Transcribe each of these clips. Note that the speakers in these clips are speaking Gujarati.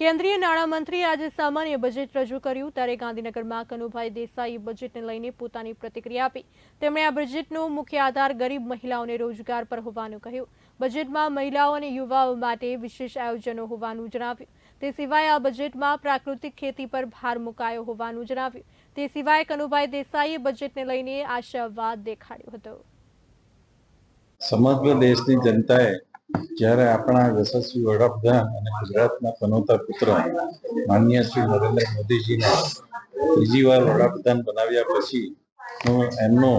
કેન્દ્રીય નાણામંત્રીએ આજે સામાન્ય બજેટ રજૂ કર્યું ત્યારે ગાંધીનગરમાં કનુભાઈ દેસાઈએ બજેટને લઈને પોતાની પ્રતિક્રિયા આપી. તેમણે આ બજેટનો મુખ્ય આધાર ગરીબ મહિલાઓને રોજગાર પર હોવાનું કહ્યું. બજેટમાં મહિલાઓ અને યુવાઓ માટે વિશેષ આયોજનો હોવાનું જણાવ્યું. તે સિવાય આ બજેટમાં પ્રાકૃતિક ખેતી પર ભાર મુકાયો હોવાનું જણાવ્યું. તે સિવાય કનુભાઈ દેસાઈએ બજેટને લઈને આશાવાદ દેખાડ્યો હતો. સમગ્ર દેશની જનતાએ જ્યારે આપણા યશસ્વી વડાપ્રધાન અને ગુજરાતના પનોતા પુત્ર માન્ય શ્રી નરેન્દ્ર મોદીજીને ત્રીજી વાર વડાપ્રધાન બનાવ્યા પછી એમનું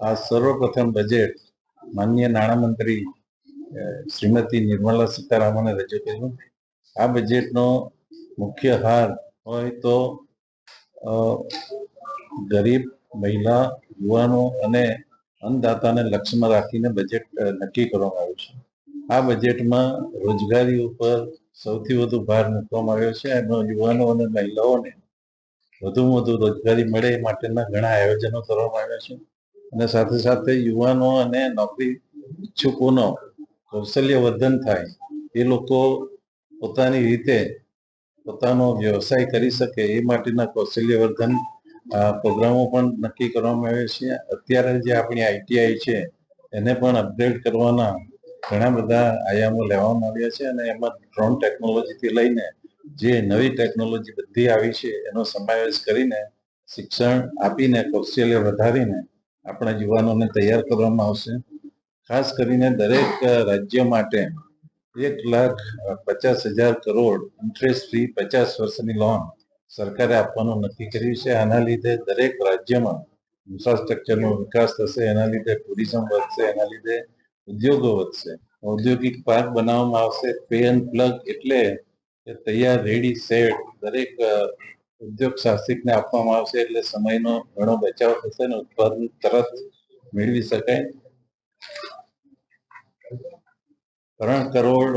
આ સર્વપ્રથમ બજેટ માન્ય નાણામંત્રી શ્રીમતી નિર્મલા સીતારામને રજૂ કર્યું. આ બજેટનો મુખ્ય હાર હોય તો ગરીબ, મહિલા, યુવાનો અને અન્નદાતાને લક્ષ્યમાં રાખીને બજેટ નક્કી કરવામાં આવ્યું છે. આ બજેટમાં રોજગારી ઉપર સૌથી વધુ ભાર મૂકવામાં આવ્યો છે અને યુવાનો અને મહિલાઓને વધુમાં વધુ રોજગારી મળે એ માટેના ઘણા આયોજનો કરવામાં આવ્યા છે. અને સાથે સાથે યુવાનો અને નોકરી ઈચ્છુકોનો કૌશલ્ય વર્ધન થાય એ લોકો પોતાની રીતે પોતાનો વ્યવસાય કરી શકે એ માટેના કૌશલ્ય વર્ધન આ પ્રોગ્રામો પણ નક્કી કરવામાં આવ્યા છે. અત્યારે જે આપણી આઈટીઆઈ છે, એને પણ અપગ્રેડ કરવાના ઘણા બધા આયામો લેવામાં આવ્યા છે અને એમાં ડ્રોન ટેકનોલોજીથી લઈને જે નવી ટેકનોલોજી બધી આવી છે, એનો સમાવેશ કરીને શિક્ષણ આપીને, કૌશલ્ય વધારીને આપણા યુવાનોને તૈયાર કરવામાં આવશે. ખાસ કરીને દરેક રાજ્ય માટે એક લાખ પચાસ હજાર કરોડ ઇન્ટરેસ્ટ ફ્રી પચાસ વર્ષની લોન સરકારે આપવાનું નક્કી કર્યું છે. આના લીધે દરેક રાજ્યમાં ઇન્ફ્રાસ્ટ્રક્ચરનો વિકાસ થશે, એના લીધે ટુરિઝમ વધશે, એના લીધે ઉદ્યોગો વધશે. ઔદ્યોગિક પાર્ક બનાવવામાં આવશે પે પ્લગ એટલે તૈયાર, રેડી, સેટ, દરેક ઉદ્યોગ સાહસિકને આપવામાં આવશે એટલે સમયનો ઘણો બચાવ થશે અને ઉત્પાદન તરત મેળવી શકાય. ત્રણ કરોડ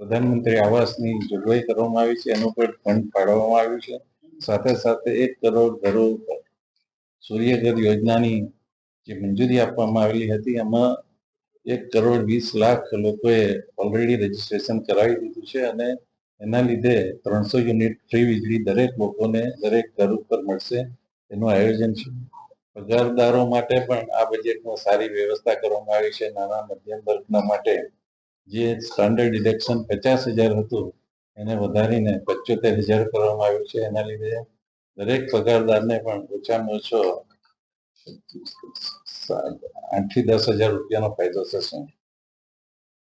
પ્રધાનમંત્રી આવાસની જોગવાઈ કરવામાં આવી છે, એનું પણ ફંડ ફાળવવામાં આવ્યું છે. સાથે સાથે એક કરોડ ઘરો સૂર્યઘર યોજનાની જે મંજૂરી આપવામાં આવેલી હતી, એમાં એક કરોડ વીસ લાખ લોકોએ ઓલરેડી રજીસ્ટ્રેશન કરાવી દીધું છે અને એના લીધે ત્રણસો યુનિટ ફ્રી વીજળી દરેક લોકોને દરેક ઘર ઉપર મળશે એનું આયોજન છે. પગારદારો માટે પણ આ બજેટમાં સારી વ્યવસ્થા કરવામાં આવી છે. નાના મધ્યમ વર્ગના માટે જે સ્ટાન્ડર્ડ ઇલેક્શન પચાસ હજાર હતું, એને વધારીને પચોતેર હજાર કરવામાં આવ્યું છે. એના લીધે દરેક પગારદારને પણ ઓછામાં ઓછો આઠથી દસ હજાર રૂપિયાનો ફાયદો થશે.